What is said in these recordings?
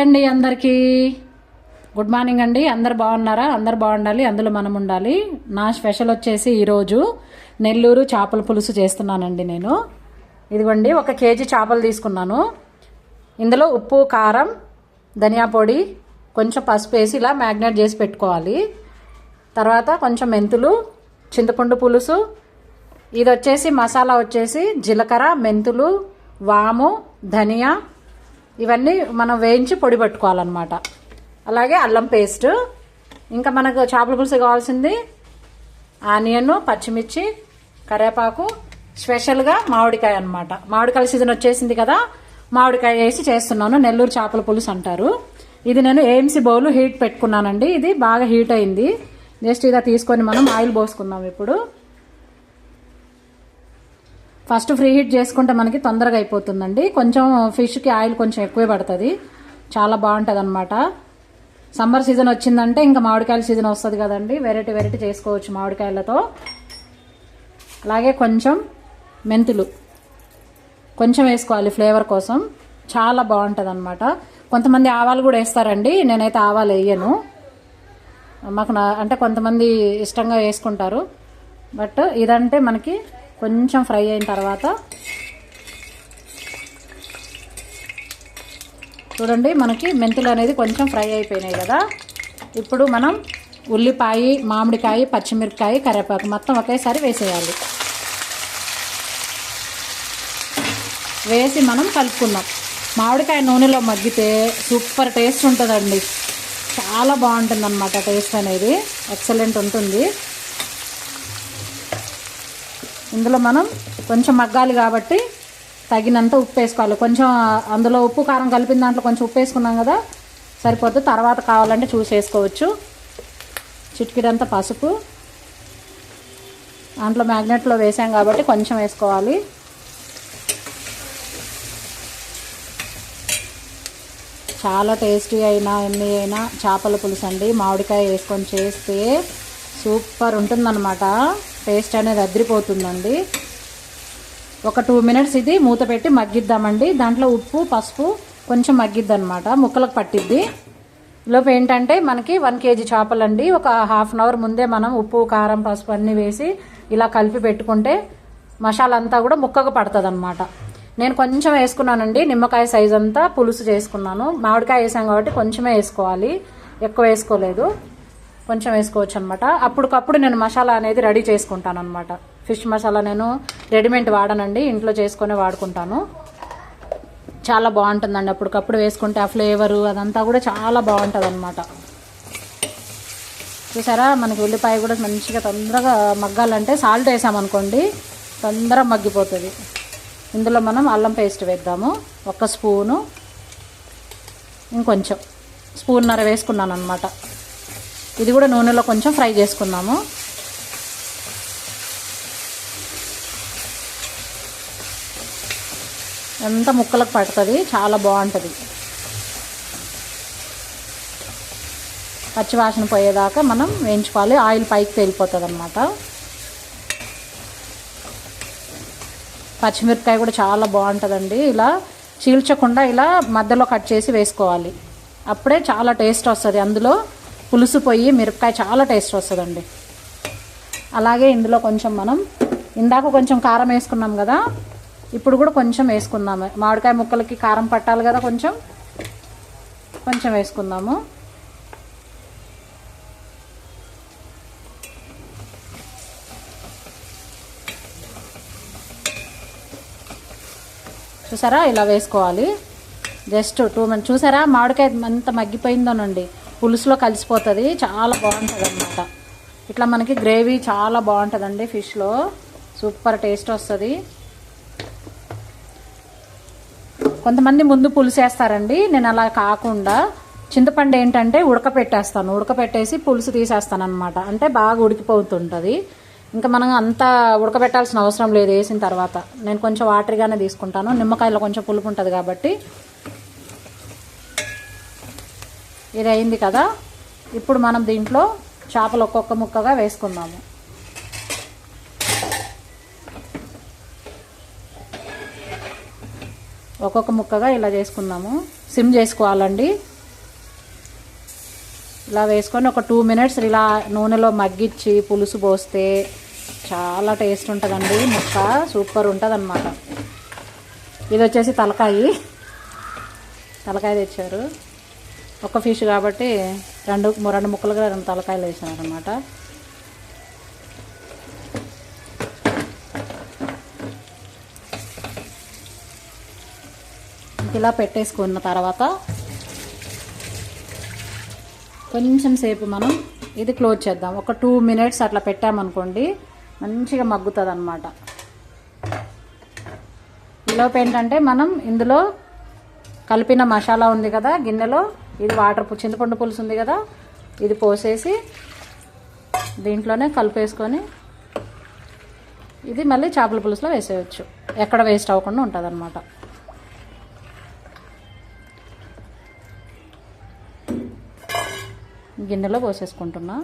అండి అందరికీ. Good morning అండి. అందరు బాగున్నారా? అందరు బాగుండాలి. అందులో మనం ఉండాలి. నా స్పెషల్ వచ్చేసి ఈరోజు నెల్లూరు చేపల పులుసు చేస్తున్నానండి నేను. ఇదిగోండి ఒక కేజీ చేపలు తీసుకున్నాను. ఇందులో ఉప్పు కారం ధనియా పొడి కొంచెం పసుపు వేసి ఇలా మ్యాగ్నేట్ చేసి పెట్టుకోవాలి. తర్వాత కొంచెం మెంతులు చింతపండు పులుసు. ఇది వచ్చేసి మసాలా వచ్చేసి జీలకర్ర మెంతులు వాము ధనియా ఇవన్నీ మనం వేయించి పొడి పట్టుకోవాలన్నమాట. అలాగే అల్లం పేస్ట్. ఇంకా మనకు చేపల పులుసు కావాల్సింది ఆనియన్ పచ్చిమిర్చి కరివేపాకు స్పెషల్గా మామిడికాయ అనమాట మామిడికాయ సీజన్ వచ్చేసింది కదా మామిడికాయ వేసి చేస్తున్నాను. నెల్లూరు చేపల పులుసు అంటారు. ఇది నేను ఏఎంసీ బౌల్ హీట్ పెట్టుకున్నానండి. ఇది బాగా హీట్ అయింది. జస్ట్ ఇదా తీసుకొని మనం ఆయిల్ పోసుకుందాం ఇప్పుడు. ఫస్ట్ ఫ్రీ హీట్ చేసుకుంటే మనకి తొందరగా అయిపోతుందండి. కొంచెం ఫిష్కి ఆయిల్ కొంచెం ఎక్కువే పడుతుంది. చాలా బాగుంటుంది అనమాట సమ్మర్ సీజన్ వచ్చిందంటే ఇంకా మామిడికాయల సీజన్ వస్తుంది కదండి. వెరైటీ వెరైటీ చేసుకోవచ్చు మామిడికాయలతో. అలాగే కొంచెం మెంతులు. కొంచెం వేసుకోవాలి ఫ్లేవర్ కోసం. చాలా బాగుంటుంది అనమాట కొంతమంది ఆవాలు కూడా వేస్తారండి. నేనైతే ఆవాలు వేయను. మాకు నా అంటే కొంతమంది ఇష్టంగా వేసుకుంటారు. బట్ ఇదంటే మనకి కొంచెం ఫ్రై అయిన తర్వాత చూడండి మనకి మెంతులు అనేది కొంచెం ఫ్రై అయిపోయినాయి కదా. ఇప్పుడు మనం ఉల్లిపాయ మామిడికాయ పచ్చిమిరపకాయ కరివేపాకు మొత్తం ఒకేసారి వేసేయాలి. వేసి మనం కలుపుకుందాం. మామిడికాయ నూనెలో మగ్గితే సూపర్ టేస్ట్ ఉంటుందండి. చాలా బాగుంటుంది అనమాట టేస్ట్ అనేది. ఎక్సలెంట్ ఉంటుంది. ఇందులో మనం కొంచెం మగ్గాలి కాబట్టి తగినంత ఉప్పు వేసుకోవాలి. కొంచెం అందులో ఉప్పు కారం కలిపిన దాంట్లో కొంచెం ఉప్పు వేసుకున్నాం కదా సరిపోద్ది తర్వాత కావాలంటే చూసి వేసుకోవచ్చు. చిటికిడంతా పసుపు. దాంట్లో మ్యాగ్నెట్లో వేసాం కాబట్టి కొంచెం వేసుకోవాలి. చాలా టేస్టీ అయినా ఎన్ని అయినా చేపల పులుసు అండి. మామిడికాయ వేసుకొని చేస్తే సూపర్ ఉంటుందన్నమాట. టేస్ట్ అనేది అద్రిపోతుందండి. ఒక టూ మినిట్స్ ఇది మూత పెట్టి మగ్గిద్దామండి. దాంట్లో ఉప్పు పసుపు కొంచెం మగ్గిద్ది అనమాట ముక్కలకు పట్టిద్ది. లోపు ఏంటంటే మనకి వన్ కేజీ చేపలండి. ఒక హాఫ్ అన్ అవర్ ముందే మనం ఉప్పు కారం పసుపు అన్నీ వేసి ఇలా కలిపి పెట్టుకుంటే మసాలా అంతా కూడా ముక్కకు పడుతుంది అనమాట నేను కొంచెం వేసుకున్నానండి. నిమ్మకాయ సైజ్ అంతా పులుసు చేసుకున్నాను. మామిడికాయ వేసాం కాబట్టి కొంచెమే వేసుకోవాలి. ఎక్కువ వేసుకోలేదు. కొంచెం వేసుకోవచ్చు అనమాట అప్పటికప్పుడు నేను మసాలా అనేది రెడీ చేసుకుంటాను అనమాట ఫిష్ మసాలా నేను రెడీమేడ్ వాడనండి ఇంట్లో చేసుకొని వాడుకుంటాను. చాలా బాగుంటుందండి అప్పటికప్పుడు వేసుకుంటే ఆ ఫ్లేవరు అదంతా కూడా చాలా బాగుంటుంది అనమాట చూసారా? మనకి ఉల్లిపాయ కూడా మంచిగా తొందరగా మగ్గాలంటే సాల్ట్ వేసామనుకోండి తొందరగా మగ్గిపోతుంది. ఇందులో మనం అల్లం పేస్ట్ వేద్దాము. ఒక స్పూను. ఇంకొంచెం. స్పూన్నర వేసుకున్నాను అనమాట ఇది కూడా నూనెలో కొంచెం ఫ్రై చేసుకుందాము. ఎంత ముక్కలకు పడుతుంది? చాలా బాగుంటుంది. పచ్చివాసన పోయేదాకా మనం వేయించుకోవాలి. ఆయిల్ పైకి తేలిపోతుంది అనమాట పచ్చిమిరపకాయ కూడా చాలా బాగుంటుందండి. ఇలా చీల్చకుండా ఇలా మధ్యలో కట్ చేసి వేసుకోవాలి. అప్పుడే చాలా టేస్ట్ వస్తుంది. అందులో పులుసు పొయ్యి మిరపకాయ చాలా టేస్ట్ వస్తుందండి. అలాగే ఇందులో కొంచెం మనం ఇందాక కొంచెం కారం వేసుకున్నాం కదా ఇప్పుడు కూడా కొంచెం వేసుకుందాము. మామిడికాయ ముక్కలకి కారం పట్టాలి కదా కొంచెం కొంచెం వేసుకుందాము. చూసారా? ఇలా వేసుకోవాలి. Just two minutes. చూసారా? మామిడికాయ ఎంత మగ్గిపోయిందోనండి. పులుసులో కలిసిపోతుంది చాలా బాగుంటుంది అనమాట ఇట్లా మనకి గ్రేవీ చాలా బాగుంటుందండి ఫిష్లో. సూపర్ టేస్ట్ వస్తుంది. కొంతమంది ముందు పులుసు వేస్తారండి నేను అలా కాకుండా. చింతపండు ఏంటంటే ఉడకపెట్టేస్తాను ఉడకపెట్టేసి పులుసు తీసేస్తాను అనమాట అంటే బాగా ఉడికిపోతుంటుంది. ఇంకా మనం అంతా ఉడకబెట్టాల్సిన అవసరం లేదు వేసిన తర్వాత. నేను కొంచెం వాటర్గానే తీసుకుంటాను నిమ్మకాయలో కొంచెం పులుపు ఉంటుంది కాబట్టి. ఇది అయింది కదా. ఇప్పుడు మనం దీంట్లో చేపలు ఒక్కొక్క ముక్కగా వేసుకుందాము. ఒక్కొక్క ముక్కగా ఇలా చేసుకుందాము. సిమ్ చేసుకోవాలండి. ఇలా వేసుకొని ఒక టూ మినిట్స్ ఇలా నూనెలో మగ్గిచ్చి పులుసు పోస్తే చాలా టేస్ట్ ఉంటుందండి. ముక్క సూపర్ ఉంటుంది అనమాట ఇది వచ్చేసి తలకాయి. తలకాయ తెచ్చారు. ఒక ఫిష్ కాబట్టి రెండు రెండు ముక్కలుగా రెండు తలకాయలు వేసినారనమాట ఇలా పెట్టేసుకున్న తర్వాత కొంచెం సేపు మనం ఇది క్లోజ్ చేద్దాం. ఒక టూ మినిట్స్ అట్లా పెట్టామనుకోండి మంచిగా మగ్గుతుంది అనమాట ఈలోపు ఏంటంటే మనం ఇందులో కలిపిన మసాలా ఉంది కదా గిన్నెలో ఇది వాటర్ చింతపండు పులుసు ఉంది కదా ఇది పోసేసి దీంట్లోనే కలిపేసుకొని ఇది మళ్ళీ చేపల పులుసులో వేసేయచ్చు. ఎక్కడ వేస్ట్ అవ్వకుండా ఉంటుంది అనమాట గిన్నెలో పోసేసుకుంటున్నా.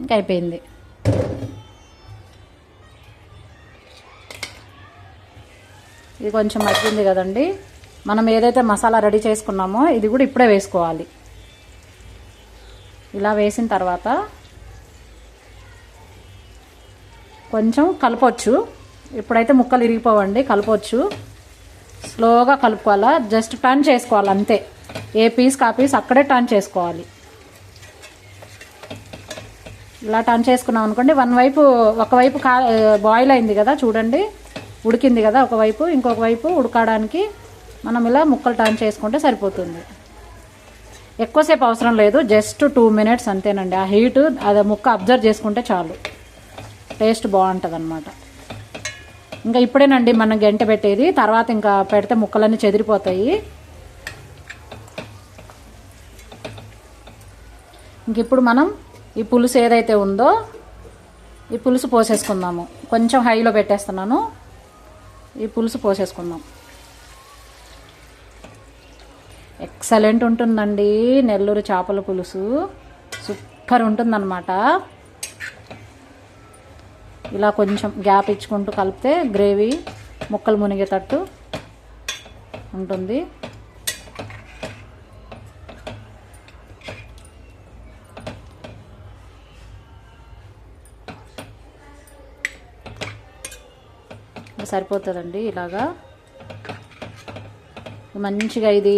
ఇంకా అయిపోయింది. ఇది కొంచెం మగ్గింది కదండి. మనం ఏదైతే మసాలా రెడీ చేసుకున్నామో ఇది కూడా ఇప్పుడే వేసుకోవాలి. ఇలా వేసిన తర్వాత కొంచెం కలపొచ్చు. ఇప్పుడైతే ముక్కలు ఇరిగిపోవండి కలపచ్చు. స్లోగా కలుపుకోవాలా జస్ట్ టర్న్ చేసుకోవాలి అంతే. ఏ పీస్ కా పీస్ అక్కడే టర్న్ చేసుకోవాలి. ఇలా టర్న్ చేసుకున్నాం అనుకోండి వన్ వైపు ఒకవైపు కా బాయిల్ అయింది కదా చూడండి. ఉడికింది కదా ఒకవైపు ఇంకొక వైపు ఉడకడానికి మనం ఇలా ముక్కలు టర్న్ చేసుకుంటే సరిపోతుంది. ఎక్కువసేపు అవసరం లేదు జస్ట్ టూ మినిట్స్ అంతేనండి. ఆ హీట్ అది ముక్క అబ్జర్వ్ చేసుకుంటే చాలు. టేస్ట్ బాగుంటుంది అనమాట ఇంకా ఇప్పుడేనండి మనం గంట పెట్టేది తర్వాత ఇంకా పెడితే ముక్కలన్నీ చెదిరిపోతాయి. ఇంక ఇప్పుడు మనం ఈ పులుసు ఏదైతే ఉందో ఈ పులుసు పోసేసుకుందాము. కొంచెం హైలో పెట్టేస్తున్నాను. ఈ పులుసు పోసేసుకుందాం. ఎక్సలెంట్ ఉంటుందండి నెల్లూరు చేపల పులుసు. సూపర్ ఉంటుందన్నమాట. ఇలా కొంచెం గ్యాప్ ఇచ్చుకుంటూ కలిపితే గ్రేవీ ముక్కలు మునిగేటట్టు ఉంటుంది. సరిపోతుందండి ఇలాగా. మంచిగా ఇది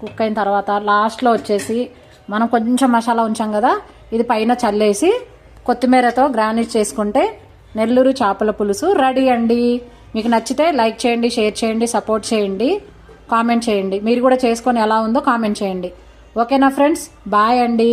కుక్ అయిన తర్వాత లాస్ట్లో వచ్చేసి మనం కొంచెం మసాలా ఉంచాం కదా ఇది పైన చల్లేసి కొత్తిమీరతో గ్రానిష్ చేసుకుంటే నెల్లూరు చేపల పులుసు రెడీ అండి. మీకు నచ్చితే లైక్ చేయండి షేర్ చేయండి సపోర్ట్ చేయండి కామెంట్ చేయండి. మీరు కూడా చేసుకొని ఎలా ఉందో కామెంట్ చేయండి. ఓకేనా ఫ్రెండ్స్? బాయ్ అండి.